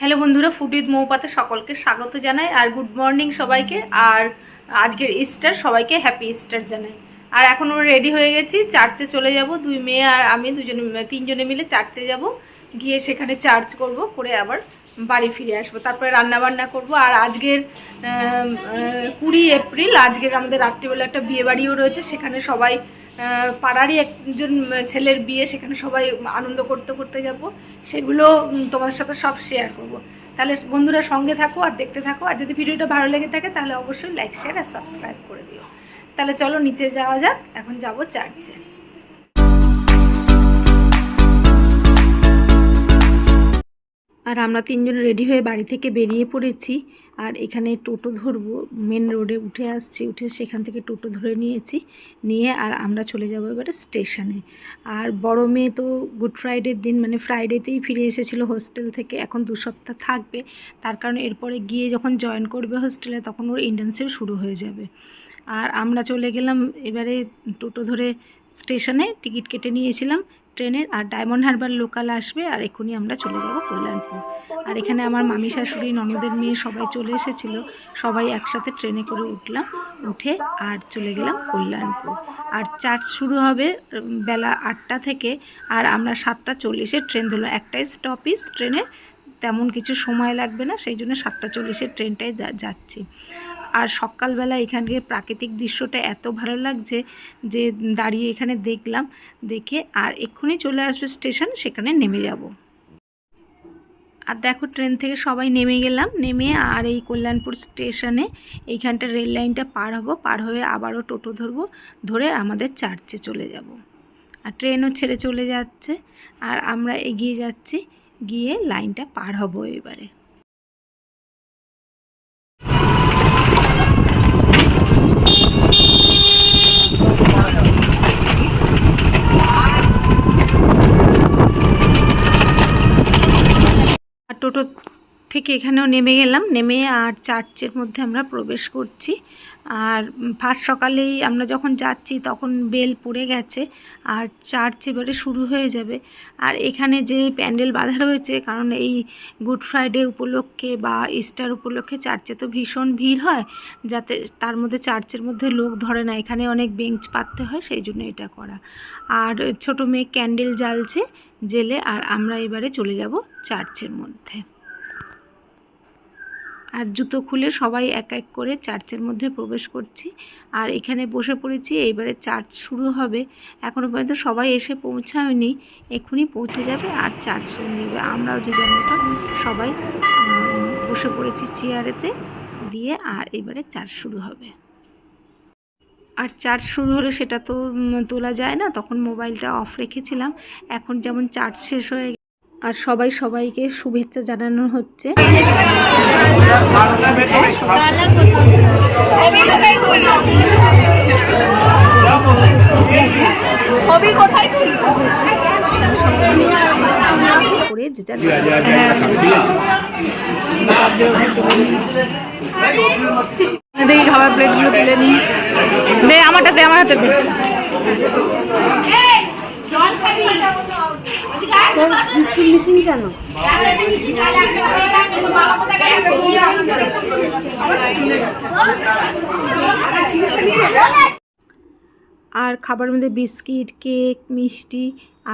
Hello বন্ধুরা with মৌপাতে সকলকে স্বাগত জানাই, আর গুড মর্নিং সবাইকে, আর আজকের ইস্টার সবাইকে হ্যাপি ইস্টার জানাই। আর এখন আমরা রেডি হয়ে গেছি চার্চে চলে যাব, দুই মেয়ে আর আমি, দুজনে তিনজনে মিলে চার্চে যাব। গিয়ে সেখানে চার্চ করব, করে আবার বাড়ি ফিরে আসব। তারপরে রান্না বান্না করব, আর আজকের কুড়ি এপ্রিল, আজকের আমাদের রাত্রিবেলা একটা বিয়ে বাড়িও রয়েছে, সেখানে সবাই পাড়ারই একজন ছেলের বিয়ে, সেখানে সবাই আনন্দ করতে করতে যাব। সেগুলো তোমাদের সাথে সব শেয়ার করব। তাহলে বন্ধুরা সঙ্গে থাকো আর দেখতে থাকো। আর যদি ভিডিওটা ভালো লেগে থাকে, তাহলে অবশ্যই লাইক শেয়ার আর সাবস্ক্রাইব করে দিও। তাহলে চলো নিচে যাওয়া যাক। এখন যাব চার্চে আর আমরা তিনজন রেডি হয়ে বাড়ি থেকে বেরিয়ে পড়েছি। আর এখানে টোটো ধরবো, মেন রোডে উঠে আসছি, উঠে সেখান থেকে টোটো ধরে নিয়েছি। নিয়ে আর আমরা চলে যাব এবারে স্টেশনে। আর বড় মেয়ে তো গুড ফ্রাইডের দিন মানে ফ্রাইডেতেই ফিরে এসেছিল হোস্টেল থেকে, এখন দু সপ্তাহ থাকবে। তার কারণে এরপরে গিয়ে যখন জয়েন করবে হোস্টেলে, তখন ওর ইন্টার্নশিপ শুরু হয়ে যাবে। আর আমরা চলে গেলাম এবারে টোটো ধরে স্টেশনে, টিকিট কেটে নিয়েছিলাম। ট্রেনের আর ডায়মন্ড হারবার লোকাল আসবে আর এক্ষুনি আমরা চলে যাব কল্যাণপুর। আর এখানে আমার মামি শাশুড়ি, ননদের মেয়ে সবাই চলে এসেছিল। সবাই একসাথে ট্রেনে করে উঠলাম, উঠে আর চলে গেলাম কল্যাণপুর। আর চার্জ শুরু হবে বেলা আটটা থেকে আর আমরা সাতটা চল্লিশে ট্রেন ধরলাম। একটাই স্টপিস ট্রেনে, তেমন কিছু সময় লাগবে না, সেই জন্য সাতটা চল্লিশের ট্রেনটাই যাচ্ছি। আর সকালবেলা এখানকে প্রাকৃতিক দৃশ্যটা এত ভালো লাগছে যে দাঁড়িয়ে এখানে দেখলাম, দেখে আর এক্ষুনি চলে আসবে স্টেশন, সেখানে নেমে যাব। আর দেখো, ট্রেন থেকে সবাই নেমে গেলাম, নেমে আর এই কল্যাণপুর স্টেশনে এইখানটা রেল লাইনটা পার হব, পার হয়ে আবারও টোটো ধরবো, ধরে আমাদের চার্চে চলে যাব। আর ট্রেনও ছেড়ে চলে যাচ্ছে, আর আমরা এগিয়ে যাচ্ছি, গিয়ে লাইনটা পার হব এবারে আর টোটো থেকে এখানেও নেমে গেলাম। নেমে আর চার্চের মধ্যে আমরা প্রবেশ করছি। আর ফার্স্ট সকালেই আমরা যখন যাচ্ছি তখন বেল পড়ে গেছে আর চার্চ এবারে শুরু হয়ে যাবে। আর এখানে যে প্যান্ডেল বাঁধা রয়েছে, কারণ এই গুড ফ্রাইডে উপলক্ষে বা ইস্টার উপলক্ষে চার্চে তো ভীষণ ভিড় হয়, যাতে তার মধ্যে চার্চের মধ্যে লোক ধরে না, এখানে অনেক বেঞ্চ পাততে হয়, সেই জন্য এটা করা। আর ছোট মেয়ে ক্যান্ডেল জ্বালছে জেলে, আর আমরা এবারে চলে যাব চার্চের মধ্যে। আর জুতো খুলে সবাই এক এক করে চার্চের মধ্যে প্রবেশ করছি। আর এখানে বসে পড়েছি, এইবারে চার্চ শুরু হবে। এখনও পর্যন্ত সবাই এসে পৌঁছায়নি এক্ষুনি পৌঁছে যাবে আর চার্চ শুরু নেবে আমরাও যে মতো সবাই বসে পড়েছি চেয়ারেতে দিয়ে আর এবারে চার্চ শুরু হবে। আর চার্জ শুরু হলে সেটা তো তোলা যায় না, তখন মোবাইলটা অফ রেখেছিলাম। এখন যেমন চার্জ শেষ হয়ে আর সবাই সবাইকে শুভেচ্ছা জানানো হচ্ছে। করে যে যার দেখি খাবার প্লেটগুলো তুলে নিই। দে আমারটা দে আমার হাতে দে। তোর বিস্কুট মিসিং কেন? আর খাবার মধ্যে বিস্কিট কেক মিষ্টি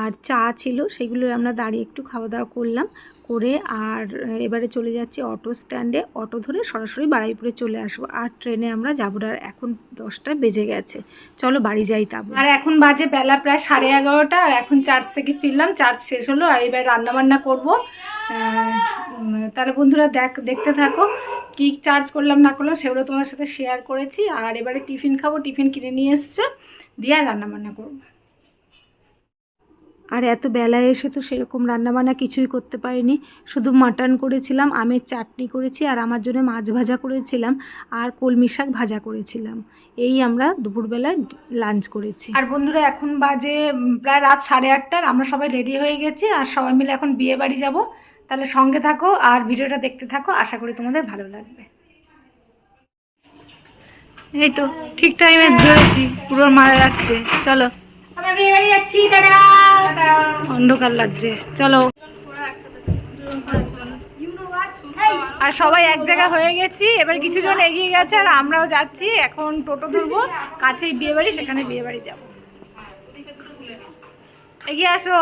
আর চা ছিল সেগুলো আমরা দাঁড়িয়ে একটু খাওয়া দাওয়া করলাম। করে আর এবারে চলে যাচ্ছি অটো স্ট্যান্ডে। অটো ধরে সরাসরি বাড়াইপুরে চলে আসব। আর ট্রেনে আমরা যাব আর এখন দশটা বেজে গেছে। চলো বাড়ি যাই তাবো আর এখন বাজে বেলা প্রায় সাড়ে এগারোটা, আর এখন চার্চ থেকে ফিরলাম চার্চ শেষ হলো, আর এবার রান্নাবান্না করব। তাহলে বন্ধুরা দেখ, দেখতে থাকো কি চার্জ করলাম না করলাম, সেগুলো তোমার সাথে শেয়ার করেছি। আর এবারে টিফিন খাব, টিফিন কিনে নিয়ে এসছে, দিয়ে রান্না বান্না করব। আর এত বেলায় এসে তো সেরকম রান্নাবান্না কিছুই করতে পারিনি। শুধু মাটন করেছিলাম, আমের চাটনি করেছি আর আমার জন্য মাছ ভাজা করেছিলাম আর কলমি শাক ভাজা করেছিলাম। এই আমরা দুপুরবেলায় লাঞ্চ করেছি। আর বন্ধুরা, এখন বাজে প্রায় রাত সাড়ে আটটার, আমরা সবাই রেডি হয়ে গেছি আর সবাই মিলে এখন বিয়ে বাড়ি যাব। তাহলে সঙ্গে থাকো আর ভিডিওটা দেখতে থাকো, আশা করি তোমাদের ভালো লাগবে। এই তো, ঠিক টাইমে ধরেছি পুরো মারা যাচ্ছে। চলো। আমরা বিয়ে বাড়ি যাচ্ছি, টাটা! অন্ধকার লাগছে। চলো। আর সবাই এক জায়গা হয়ে গেছি। এবার কিছু জন এগিয়ে গেছে আর আমরাও যাচ্ছি। এখন টোটো ধরবো। কাছেই বিয়ে বাড়ি সেখানে বিয়ে বাড়ি যাব। এগিয়ে আসো।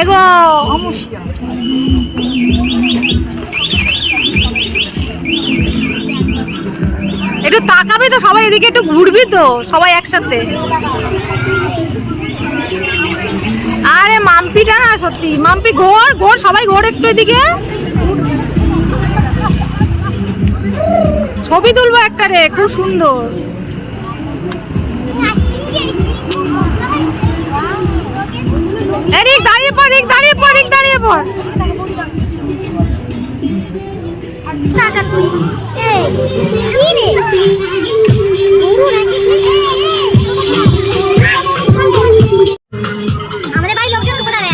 এগো! একটু তাকাবি তো, সবাই এদিকে একটু ঘুরবি তো, সবাই একসাথে। আরে মাম্পিটা না, সত্যি। মাম্পি, ঘোর ঘোর, সবাই ঘোর একটু এদিকে। ছবি তুলবো একটা রে, খুব সুন্দর। এরিক দাঁড়িয়ে পড়, রিক দাঁড়িয়ে পড় রিক দাঁড়িয়ে পড় আমাদের বাড়ির লোকজন কোথায়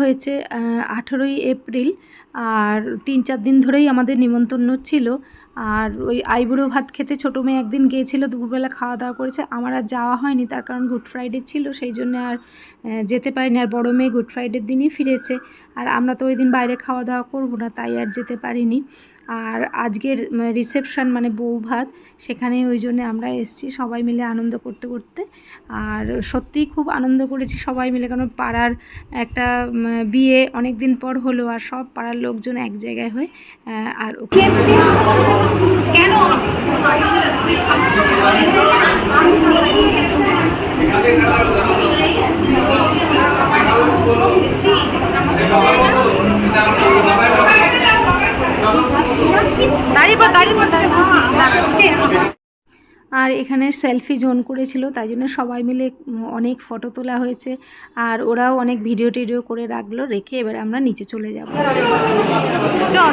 হয়েছে আঠেরোই এপ্রিল, আর তিন চার দিন ধরেই আমাদের নিমন্ত্রণ ছিল। আর ওই আইবুড়ো ভাত খেতে ছোটো মেয়ে একদিন গিয়েছিল, দুপুরবেলা খাওয়া দাওয়া করেছে। আমার আর যাওয়া হয়নি, তার কারণ গুড ফ্রাইডে ছিল, সেই জন্য আর যেতে পারিনি। আর বড়ো মেয়ে গুড ফ্রাইডের দিনই ফিরেছে। আর আমরা তো ওই দিন বাইরে খাওয়া দাওয়া করব না, তাই আর যেতে পারিনি। আর আজকের রিসেপশন মানে বউ ভাত সেখানে ওই জন্য আমরা এসেছি সবাই মিলে আনন্দ করতে করতে। আর সত্যিই খুব আনন্দ করেছি সবাই মিলে, কারণ পাড়ার একটা বিয়ে অনেক দিন পর হলো আর সব পাড়ার লোকজন এক জায়গায় হয়ে আর ওকে আর এখানে সেলফি জোন করেছিল তাই জন্য সবাই মিলে অনেক ফটো তোলা হয়েছে। আর ওরাও অনেক ভিডিও টিডিও করে রাখল রেখে এবার আমরা নিচে চলে যাব। চল।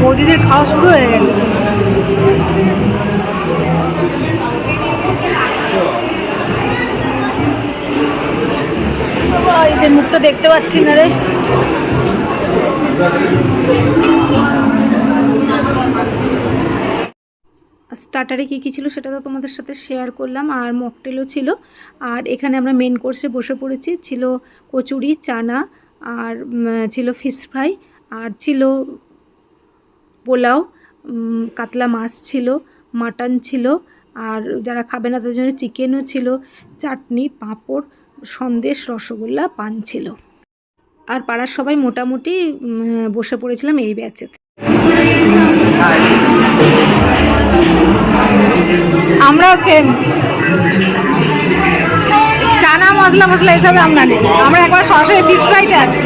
বৌদিদের খাওয়া শুরু হয়ে গেছে বাবা, এদের মুখটা দেখতে পাচ্ছি না রে। স্টার্টারে কী কী ছিল সেটা তো তোমাদের সাথে শেয়ার করলাম, আর মকটেলও ছিল। আর এখানে আমরা মেন কোর্সে বসে পড়েছি, ছিল কচুরি, চানা, আর ছিল ফিশ ফ্রাই আর ছিল পোলাও কাতলা মাছ ছিল মাটন ছিল, আর যারা খাবে না তাদের জন্য চিকেনও ছিল, চাটনি, পাঁপড় সন্দেশ রসগোল্লা পান ছিল। আর পাড়ার সবাই মোটামুটি বসে পড়েছিলাম এই ব্যাচেতে আমরাও সেম চানা, মশলা মশলা, এসবে আমরা নেই। আমরা একবার সরাসরি ফিশ ফ্রাইতে আছি।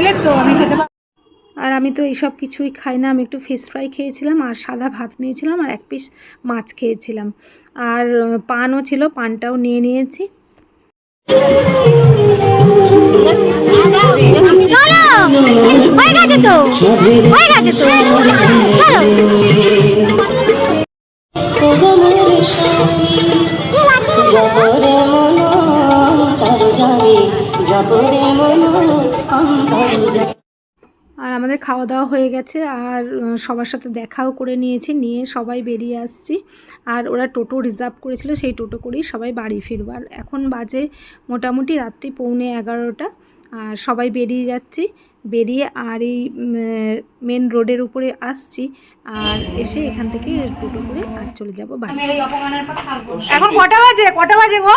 তেলের তো আমি খেতে আর আমি তো এইসব কিছুই খাই না। আমি একটু ফিশ ফ্রাই খেয়েছিলাম আর সাদা ভাত নিয়েছিলাম আর এক পিস মাছ খেয়েছিলাম। আর পানও ছিল পানটাও নিয়ে নিয়েছি। চলো! হয়ে গেছে তো? তো? আর আমাদের খাওয়া দাওয়া হয়ে গেছে, আর সবার সাথে দেখাও করে নিয়েছি, নিয়ে সবাই বেরিয়ে আসছি। আর ওরা টোটো রিজার্ভ করেছিল, সেই টোটো করেই সবাই বাড়ি ফিরবো। আর এখন বাজে মোটামুটি রাত্রি পৌনে এগারোটা, আর সবাই বেরিয়ে যাচ্ছি। বেরিয়ে আর এই মেন রোডের উপরে আসছি আর এসে এখান থেকে টোটো করে আর চলে যাব এখন কটা বাজে? কটা বাজে গো?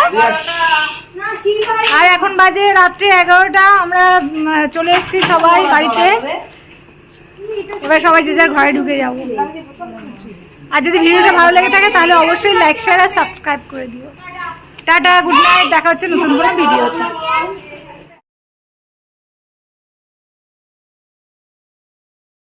আর এখন বাজে রাত্রি এগারোটা। আমরা চলে এসেছি সবাই বাড়িতে। এবার সবাই যে যার ঘরে ঢুকে যাব। আর যদি ভিডিওটা ভালো লেগে থাকে তাহলে অবশ্যই লাইক শেয়ার আর সাবস্ক্রাইব করে দিও। টাটা গুড নাইট দেখা হচ্ছে নতুন কোনো ভিডিওতে